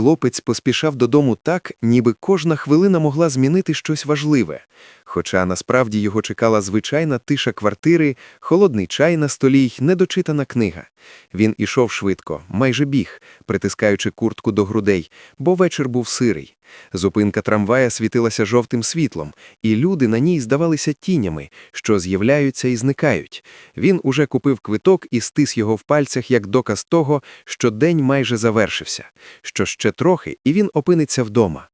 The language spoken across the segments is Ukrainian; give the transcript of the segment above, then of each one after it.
Хлопець поспішав додому так, ніби кожна хвилина могла змінити щось важливе. Хоча насправді його чекала звичайна тиша квартири, холодний чай на столі й недочитана книга. Він ішов швидко, майже біг, притискаючи куртку до грудей, бо вечір був сирий. Зупинка трамвая світилася жовтим світлом, і люди на ній здавалися тінями, що з'являються і зникають. Він уже купив квиток і стис його в пальцях як доказ того, що день майже завершився, що ще трохи, і він опиниться вдома.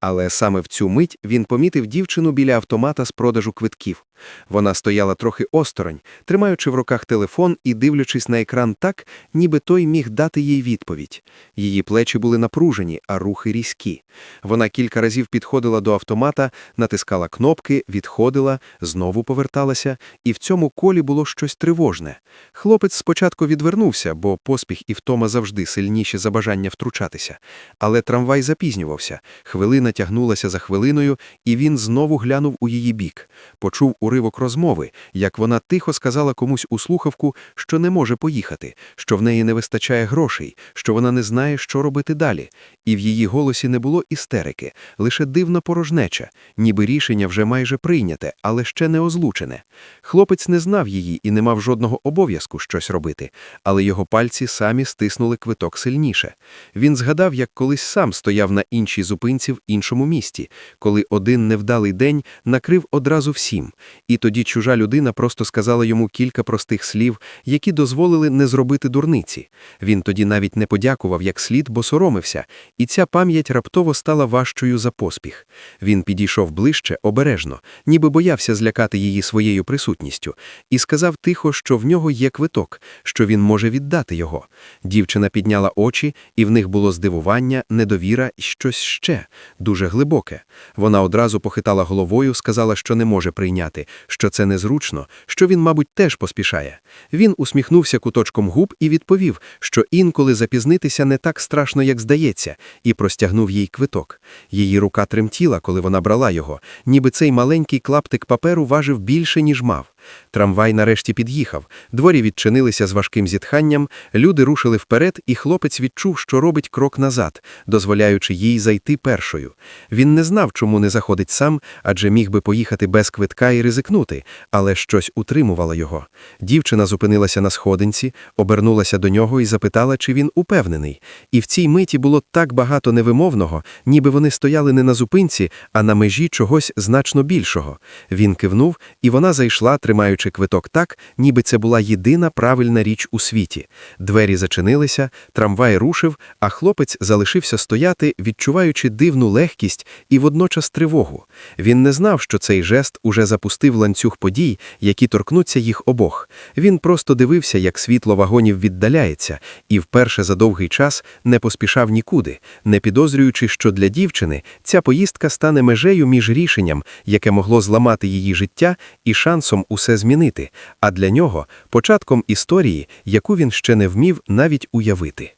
Але саме в цю мить він помітив дівчину біля автомата з продажу квитків. Вона стояла трохи осторонь, тримаючи в руках телефон і дивлячись на екран так, ніби той міг дати їй відповідь. Її плечі були напружені, а рухи різкі. Вона кілька разів підходила до автомата, натискала кнопки, відходила, знову поверталася, і в цьому колі було щось тривожне. Хлопець спочатку відвернувся, бо поспіх і втома завжди сильніші за бажання втручатися. Але трамвай запізнювався, хвилина тягнулася за хвилиною, і він знову глянув у її бік. Почув уривок розмови, як вона тихо сказала комусь у слухавку, що не може поїхати, що в неї не вистачає грошей, що вона не знає, що робити далі. І в її голосі не було істерики, лише дивна порожнеча, ніби рішення вже майже прийняте, але ще не озлучене. Хлопець не знав її і не мав жодного обов'язку щось робити, але його пальці самі стиснули квиток сильніше. Він згадав, як колись сам стояв на іншій зупинці в іншому місті, коли один невдалий день накрив одразу всім, і тоді чужа людина просто сказала йому кілька простих слів, які дозволили не зробити дурниці. Він тоді навіть не подякував як слід, бо соромився, і ця пам'ять раптово стала важчою за поспіх. Він підійшов ближче, обережно, ніби боявся злякати її своєю присутністю, і сказав тихо, що в нього є квиток, що він може віддати його. Дівчина підняла очі, і в них було здивування, недовіра і щось ще дуже глибоке. Вона одразу похитала головою, сказала, що не може прийняти, що це незручно, що він, мабуть, теж поспішає. Він усміхнувся куточком губ і відповів, що інколи запізнитися не так страшно, як здається, і простягнув їй квиток. Її рука тремтіла, коли вона брала його, ніби цей маленький клаптик паперу важив більше, ніж мав. Трамвай нарешті під'їхав, дворі відчинилися з важким зітханням, люди рушили вперед, і хлопець відчув, що робить крок назад, дозволяючи їй зайти першою. Він не знав, чому не заходить сам, адже міг би поїхати без квитка і ризикнути, але щось утримувало його. Дівчина зупинилася на сходинці, обернулася до нього і запитала, чи він упевнений. І в цій миті було так багато невимовного, ніби вони стояли не на зупинці, а на межі чогось значно більшого. Він кивнув, і вона зайшла, тримаючи квиток так, ніби це була єдина правильна річ у світі. Двері зачинилися, трамвай рушив, а хлопець залишився стояти, відчуваючи дивну легкість і водночас тривогу. Він не знав, що цей жест уже запустив ланцюг подій, які торкнуться їх обох. Він просто дивився, як світло вагонів віддаляється, і вперше за довгий час не поспішав нікуди, не підозрюючи, що для дівчини ця поїздка стане межею між рішенням, яке могло зламати її життя, і шансом усе змінити, а для нього початком історії, яку він ще не вмів навіть уявити.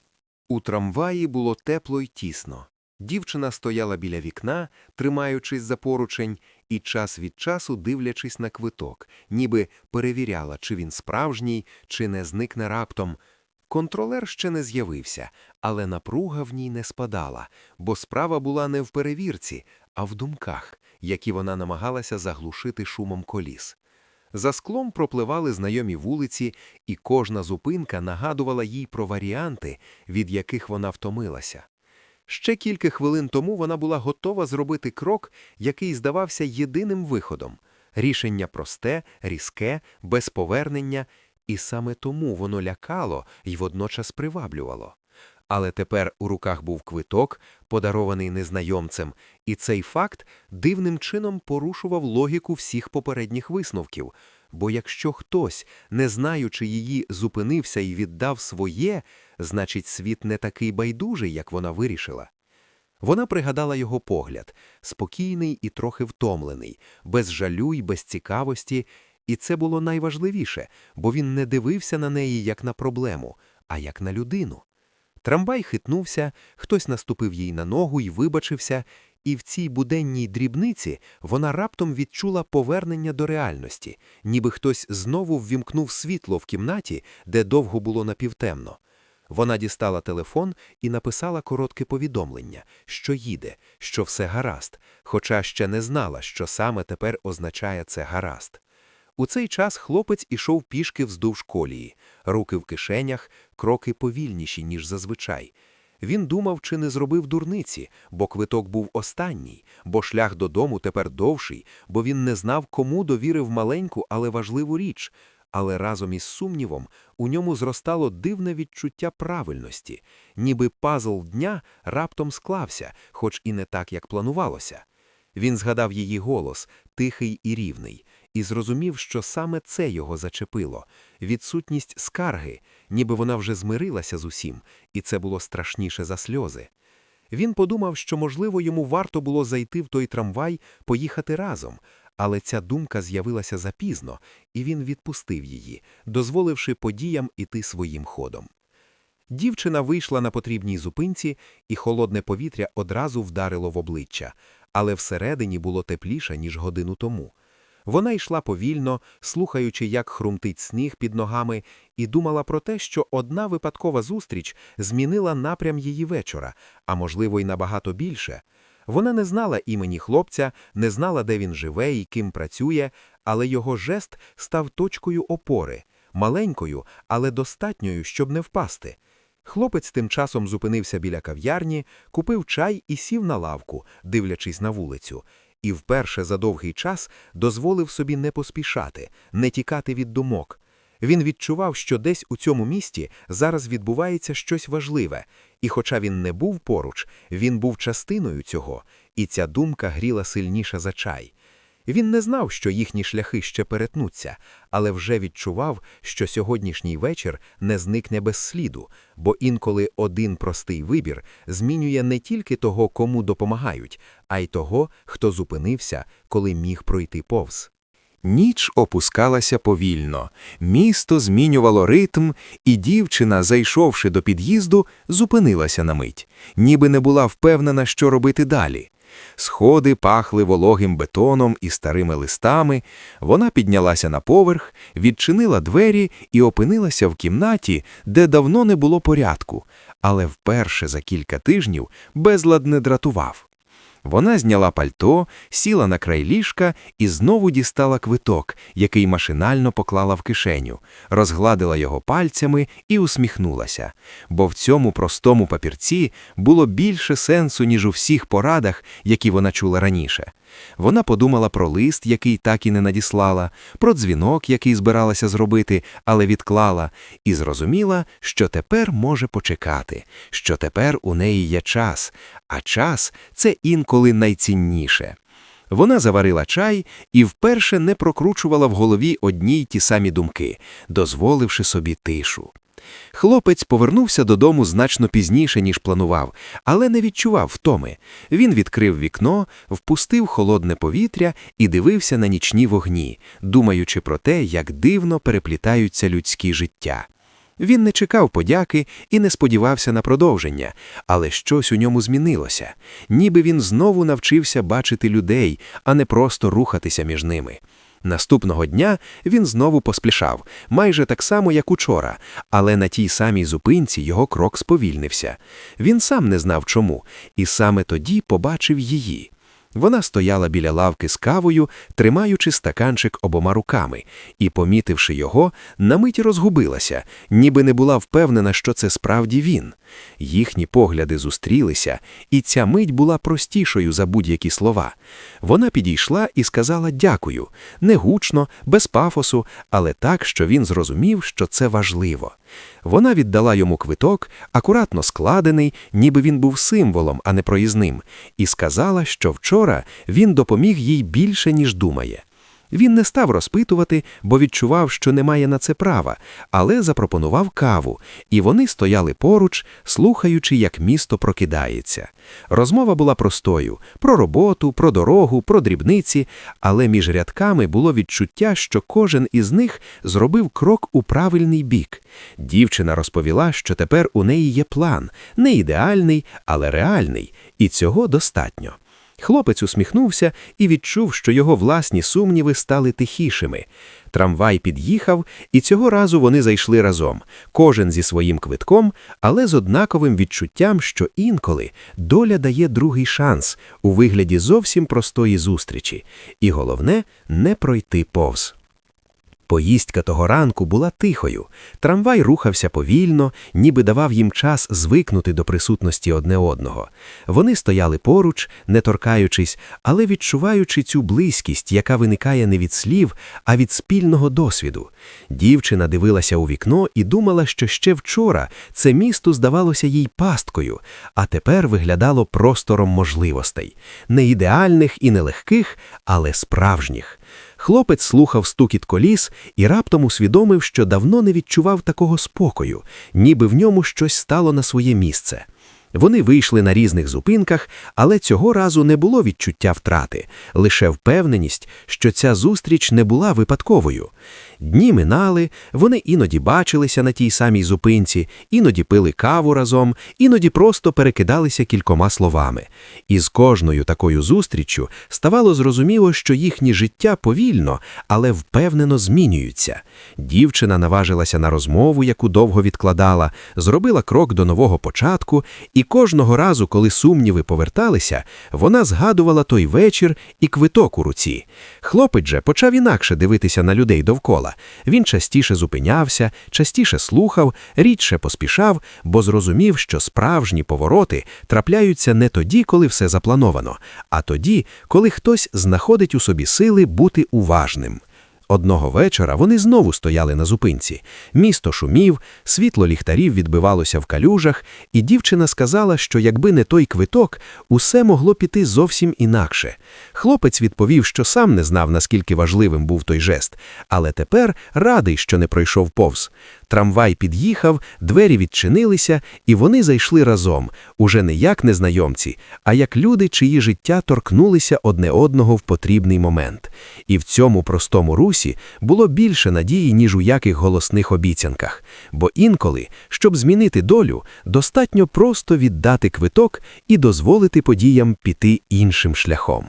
У трамваї було тепло й тісно. Дівчина стояла біля вікна, тримаючись за поручень, і час від часу дивлячись на квиток, ніби перевіряла, чи він справжній, чи не зникне раптом. Контролер ще не з'явився, але напруга в ній не спадала, бо справа була не в перевірці, а в думках, які вона намагалася заглушити шумом коліс. За склом пропливали знайомі вулиці, і кожна зупинка нагадувала їй про варіанти, від яких вона втомилася. Ще кілька хвилин тому вона була готова зробити крок, який здавався єдиним виходом рішення просте, різке, без повернення, і саме тому воно лякало і водночас приваблювало. Але тепер у руках був квиток, подарований незнайомцем, і цей факт дивним чином порушував логіку всіх попередніх висновків. Бо якщо хтось, не знаючи її, зупинився і віддав своє, значить світ не такий байдужий, як вона вирішила. Вона пригадала його погляд, спокійний і трохи втомлений, без жалю й без цікавості, і це було найважливіше, бо він не дивився на неї як на проблему, а як на людину. Трамвай хитнувся, хтось наступив їй на ногу і вибачився, і в цій буденній дрібниці вона раптом відчула повернення до реальності, ніби хтось знову ввімкнув світло в кімнаті, де довго було напівтемно. Вона дістала телефон і написала коротке повідомлення, що їде, що все гаразд, хоча ще не знала, що саме тепер означає це гаразд. У цей час хлопець ішов пішки вздовж колії, руки в кишенях, кроки повільніші, ніж зазвичай. Він думав, чи не зробив дурниці, бо квиток був останній, бо шлях додому тепер довший, бо він не знав, кому довірив маленьку, але важливу річ. Але разом із сумнівом у ньому зростало дивне відчуття правильності, ніби пазл дня раптом склався, хоч і не так, як планувалося. Він згадав її голос, тихий і рівний, і зрозумів, що саме це його зачепило відсутність скарги, ніби вона вже змирилася з усім, і це було страшніше за сльози. Він подумав, що, можливо, йому варто було зайти в той трамвай, поїхати разом, але ця думка з'явилася запізно, і він відпустив її, дозволивши подіям іти своїм ходом. Дівчина вийшла на потрібній зупинці, і холодне повітря одразу вдарило в обличчя, але всередині було тепліше, ніж годину тому. Вона йшла повільно, слухаючи, як хрумтить сніг під ногами, і думала про те, що одна випадкова зустріч змінила напрям її вечора, а можливо, й набагато більше. Вона не знала імені хлопця, не знала, де він живе і ким працює, але його жест став точкою опори, маленькою, але достатньою, щоб не впасти. Хлопець тим часом зупинився біля кав'ярні, купив чай і сів на лавку, дивлячись на вулицю, і вперше за довгий час дозволив собі не поспішати, не тікати від думок. Він відчував, що десь у цьому місті зараз відбувається щось важливе, і хоча він не був поруч, він був частиною цього, і ця думка гріла сильніше за чай. Він не знав, що їхні шляхи ще перетнуться, але вже відчував, що сьогоднішній вечір не зникне без сліду, бо інколи один простий вибір змінює не тільки того, кому допомагають, а й того, хто зупинився, коли міг пройти повз. Ніч опускалася повільно, місто змінювало ритм, і дівчина, зайшовши до під'їзду, зупинилася на мить, ніби не була впевнена, що робити далі. Сходи пахли вологим бетоном і старими листами. Вона піднялася на поверх, відчинила двері і опинилася в кімнаті, де давно не було порядку, але вперше за кілька тижнів безлад не дратував. Вона зняла пальто, сіла на край ліжка і знову дістала квиток, який машинально поклала в кишеню, розгладила його пальцями і усміхнулася. Бо в цьому простому папірці було більше сенсу, ніж у всіх порадах, які вона чула раніше. Вона подумала про лист, який так і не надіслала, про дзвінок, який збиралася зробити, але відклала, і зрозуміла, що тепер може почекати, що тепер у неї є час, а час це інколи найцінніше. Вона заварила чай і вперше не прокручувала в голові одні й ті самі думки, дозволивши собі тишу. Хлопець повернувся додому значно пізніше, ніж планував, але не відчував втоми. Він відкрив вікно, впустив холодне повітря і дивився на нічні вогні, думаючи про те, як дивно переплітаються людські життя. Він не чекав подяки і не сподівався на продовження, але щось у ньому змінилося, ніби він знову навчився бачити людей, а не просто рухатися між ними. Наступного дня він знову поспішав, майже так само, як учора, але на тій самій зупинці його крок сповільнився. Він сам не знав чому, і саме тоді побачив її. Вона стояла біля лавки з кавою, тримаючи стаканчик обома руками, і, помітивши його, на мить розгубилася, ніби не була впевнена, що це справді він. Їхні погляди зустрілися, і ця мить була простішою за будь-які слова. Вона підійшла і сказала дякую, не гучно, без пафосу, але так, що він зрозумів, що це важливо. Вона віддала йому квиток, акуратно складений, ніби він був символом, а не проїзним, і сказала, що вчора він допоміг їй більше, ніж думає. Він не став розпитувати, бо відчував, що не має на це права, але запропонував каву, і вони стояли поруч, слухаючи, як місто прокидається. Розмова була простою про роботу, про дорогу, про дрібниці, але між рядками було відчуття, що кожен із них зробив крок у правильний бік. Дівчина розповіла, що тепер у неї є план, не ідеальний, але реальний, і цього достатньо. Хлопець усміхнувся і відчув, що його власні сумніви стали тихішими. Трамвай під'їхав, і цього разу вони зайшли разом, кожен зі своїм квитком, але з однаковим відчуттям, що інколи доля дає другий шанс у вигляді зовсім простої зустрічі, і головне не пройти повз. Поїздка того ранку була тихою. Трамвай рухався повільно, ніби давав їм час звикнути до присутності одне одного. Вони стояли поруч, не торкаючись, але відчуваючи цю близькість, яка виникає не від слів, а від спільного досвіду. Дівчина дивилася у вікно і думала, що ще вчора це місто здавалося їй пасткою, а тепер виглядало простором можливостей. Не ідеальних і нелегких, але справжніх. Хлопець слухав стукіт коліс і раптом усвідомив, що давно не відчував такого спокою, ніби в ньому щось стало на своє місце. Вони вийшли на різних зупинках, але цього разу не було відчуття втрати, лише впевненість, що ця зустріч не була випадковою. Дні минали, вони іноді бачилися на тій самій зупинці, іноді пили каву разом, іноді просто перекидалися кількома словами. І з кожною такою зустріччю ставало зрозуміло, що їхнє життя повільно, але впевнено змінюються. Дівчина наважилася на розмову, яку довго відкладала, зробила крок до нового початку, кожного разу, коли сумніви поверталися, вона згадувала той вечір і квиток у руці. Хлопець же почав інакше дивитися на людей довкола. Він частіше зупинявся, частіше слухав, рідше поспішав, бо зрозумів, що справжні повороти трапляються не тоді, коли все заплановано, а тоді, коли хтось знаходить у собі сили бути уважним. Одного вечора вони знову стояли на зупинці. Місто шумів, світло ліхтарів відбивалося в калюжах, і дівчина сказала, що якби не той квиток, усе могло піти зовсім інакше. Хлопець відповів, що сам не знав, наскільки важливим був той жест, але тепер радий, що не пройшов повз. Трамвай під'їхав, двері відчинилися, і вони зайшли разом, уже не як незнайомці, а як люди, чиї життя торкнулися одне одного в потрібний момент. І в цьому простому русі було більше надії, ніж у яких голосних обіцянках. Бо інколи, щоб змінити долю, достатньо просто віддати квиток і дозволити подіям піти іншим шляхом.